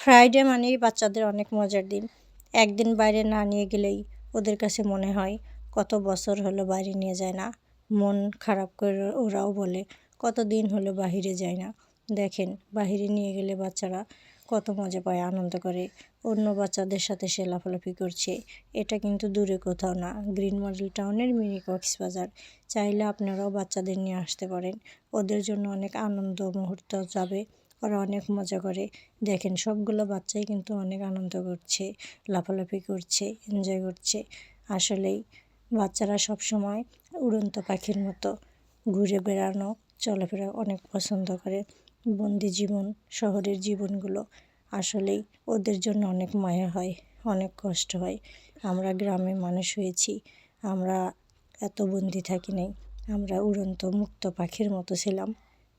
Friday মানেই বাচ্চাদের অনেক মজার দিন। একদিন বাইরে না নিয়ে গেলেই ওদের কাছে মনে হয় কত বছর হলো বাইরে নিয়ে যায় না। মন খারাপ করে ওরাও বলে, কত দিন হলো বাহিরে যায় না। দেখেন, বাহিরে নিয়ে গেলে বাচ্চারা কত মজা পায়, আনন্দ করে। অন্য বাচ্চাদের সাথে সে লাফালাফি করছে। এটা কিন্তু দূরে কোথাও না। গ্রিন মডেল টাউনের মিনি কক্সবাজার। চাইলে আপনারাও বাচ্চাদের নিয়ে আসতে পারেন। ওদের জন্য অনেক আনন্দ মুহূর্ত যাবে। ওরা অনেক মজা করে। দেখেন, সবগুলো বাচ্চাই কিন্তু অনেক আনন্দ করছে, লাফালাফি করছে, এনজয় করছে। আসলেই বাচ্চারা সব সময় উড়ন্ত পাখির মতো ঘুরে বেড়ানো, চলাফেরা অনেক পছন্দ করে। বন্দি জীবন, শহরের জীবনগুলো আসলেই ওদের জন্য অনেক মায়া হয়, অনেক কষ্ট হয়। আমরা গ্রামে মানুষ হয়েছি, আমরা এত বন্দি থাকি নাই, আমরা উড়ন্ত, মুক্ত পাখির মতো ছিলাম।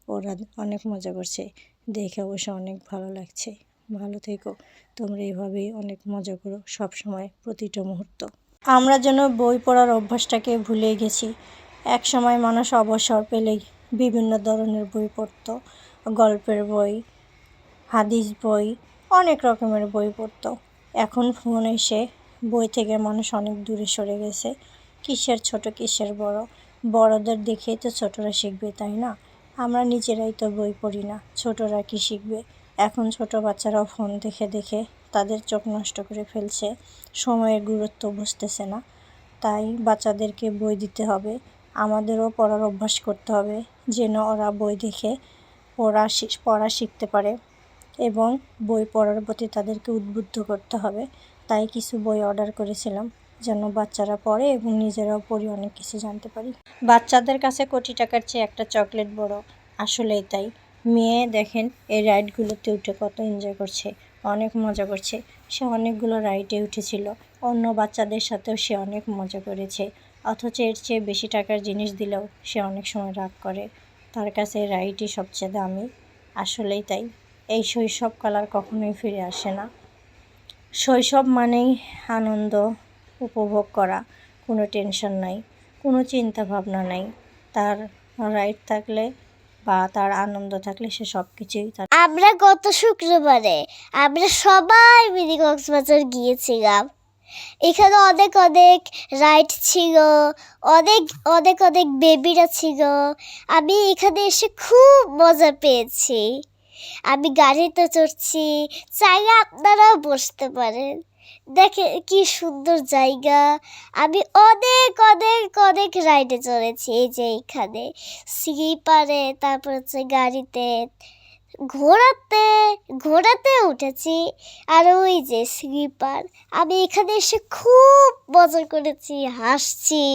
ওরা অনেক মজা করছে। দেখে অবশ্য অনেক ভালো লাগছে। ভালো থেকো। তোমরা এইভাবেই অনেক মজা করো সব সময় প্রতিটা মুহূর্ত। আমরা যেন বই পড়ার অভ্যাসটাকে ভুলে গেছি। এক সময় মানুষ অবসর পেলেই বিভিন্ন ধরনের বই পড়তো। গল্পের বই, হাদিস বই, অনেক রকমের বই পড়তো। এখন ফোন এসে বই থেকে মানুষ অনেক দূরে সরে গেছে। কিসের ছোট, কিসের বড়? বড়দের দেখেই তো ছোটরা শিখবে, তাই না? আমরা নিজেরাই তো বই পড়ি না, ছোটরা কি শিখবে? এখন ছোট বাচ্চারাও ফোন দেখে দেখে তাদের চোখ নষ্ট করে ফেলছে, সময়ের গুরুত্ব বুঝতেছে না। তাই বাচ্চাদেরকে বই দিতে হবে, আমাদেরও পড়ার অভ্যাস করতে হবে, যেন ওরা বই দেখে পড়া পড়া শিখতে পারে। এবং বই পড়ার প্রতি তাদেরকে উদ্বুদ্ধ করতে হবে, তাই কিছু বই অর্ডার করেছিলাম। যেন বাচ্চারা পড়ে এবং নিজেরাও পড়ি, অনেক কিছু জানতে পারি। বাচ্চাদের কাছে কোটি টাকার চেয়ে একটা চকলেট বড়। আসলেই তাই। মেয়ে, দেখেন, এই রাইডগুলোতে উঠে কত এনজয় করছে, অনেক মজা করছে। সে অনেকগুলো রাইডে উঠেছিল। অন্য বাচ্চাদের সাথেও সে অনেক মজা করেছে। অথচ এর চেয়ে বেশি টাকার জিনিস দিলেও সে অনেক সময় রাগ করে। তার কাছে রাইডই সবচেয়ে দামি। আসলেই তাই। এই শৈশব কালার কখনোই ফিরে আসে না। শৈশব মানেই আনন্দ উপভোগ করা, কোনো টেনশন নাই, কোনো চিন্তা ভাবনা নাই। তার রাইড থাকলে বা তার আনন্দ থাকলে সে সব কিছুই আমরা গত শুক্রবারে আমরা সবাই মিনি কক্সবাজার গিয়েছিলাম। এখানে অনেক অনেক রাইড ছিল, অনেক অনেক অনেক বেবিরা ছিল। আমি এখানে এসে খুব মজা পেয়েছি। আমি গাড়িতে চড়ছি, চাইলে আপনারাও বসতে পারেন। দেখে কি সুন্দর জায়গা। আমি অনেক অনেক অনেক রাইডে চড়েছি এই যে এইখানে। স্লিপারে, তারপর হচ্ছে গাড়িতে, ঘোড়াতে ঘোড়াতে উঠেছি। আর ওই যে স্লিপার, আমি এখানে এসে খুব মজা করেছি, হাসছি।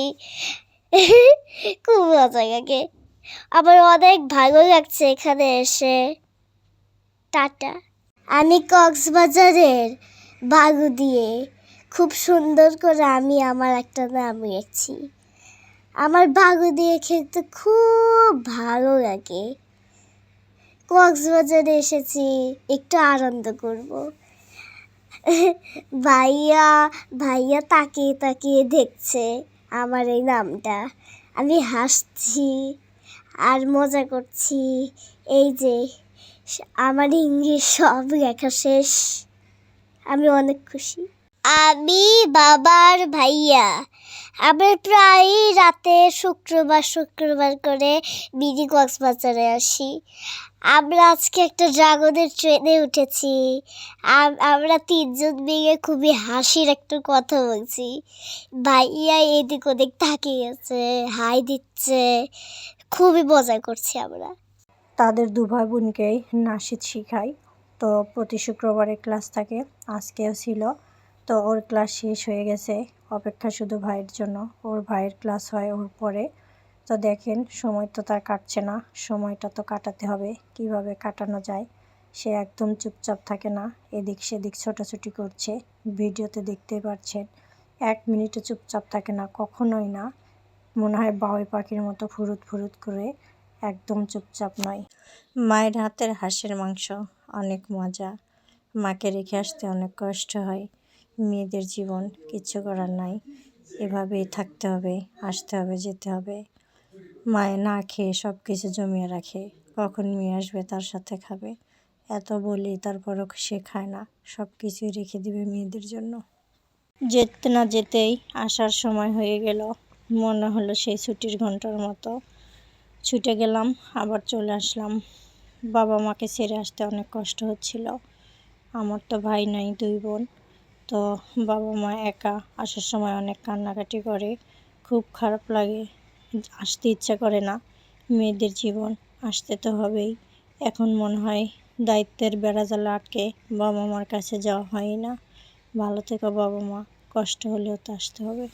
খুব মজা লাগে। আমার অনেক ভালো লাগছে এখানে এসে। টাটা। আমি কক্সবাজারের বাগু দিয়ে খুব সুন্দর করে আমি আমার একটা নাম রেখেছি আমার বাগু দিয়ে খেলতে খুব ভালো লাগে। কক্সবাজারে এসেছি, একটু আনন্দ করব। ভাইয়া ভাইয়া তাকিয়ে তাকিয়ে দেখছে আমার এই নামটা। আমি হাসছি আর মজা করছি। এই যে, আমার ইংলিশ সব লেখা শেষ। আমি অনেক খুশি। আমি বাবার ভাইয়া। আমরা প্রায় রাতে শুক্রবার শুক্রবার করে মিনি কক্সবাজারে আসি। আমরা আজকে একটা ড্রাগনের ট্রেনে উঠেছি। আমরা তিনজন মিলে খুবই হাসির একটা কথা বলছি। ভাইয়া এদিক ওদিক তাকিয়ে আছে, হাই দিচ্ছে। খুবই মজা করছি আমরা। তাদের দু ভাই বোনকেই নাসিদ শিখায় তো প্রতি শুক্রবারে ক্লাস থাকে, আজকেও ছিল। তো ওর ক্লাস শেষ হয়ে গেছে, অপেক্ষা শুধু ভাইয়ের জন্য। ওর ভাইয়ের ক্লাস হয় ওর পরে। তো দেখেন, সময় তো তার কাটছে না, সময়টা তো কাটাতে হবে। কীভাবে কাটানো যায়? সে একদম চুপচাপ থাকে না, এদিক সেদিক ছোটাছুটি করছে, ভিডিওতে দেখতেই পাচ্ছেন এক মিনিটও চুপচাপ থাকে না, কখনোই না। মনে হয় বাবুই পাখির মতো ফুরুত ফুরুত করে, একদম চুপচাপ নয়। মায়ের হাতের হাঁসের মাংস। অনেক মজা। মাকে রেখে আসতে অনেক কষ্ট হয়। মেয়েদের জীবন কিচ্ছু করার নাই। এভাবেই থাকতে হবে, আসতে হবে, যেতে হবে। মায়ে না খেয়ে সব কিছু জমিয়ে রাখে। কখন মেয়ে আসবে তার সাথে খাবে? এত বলি তারপরও সে খায় না। সব কিছুই রেখে দিবে মেয়েদের জন্য। যেতে না যেতেই আসার সময় হয়ে গেল। মনে হলো সেই ছুটির ঘণ্টার মতো। ছুটে গেলাম, আবার চলে আসলাম। বাবা মাকে ছেড়ে আসতে অনেক কষ্ট হচ্ছিল। আমার তো ভাই নাই, দুই বোন। তো বাবা মা একা আসার সময় অনেক কান্নাকাটি করে। খুব খারাপ লাগে, আসতে ইচ্ছা করে না। মেয়েদের জীবন আসতে তো হবেই। এখন মনে হয় দায়িত্বের বেড়াজালে আটকে বাবা মার কাছে যাওয়া হয় না। ভালো থেকো বাবা মা কষ্ট হলেও তো আসতে হবে।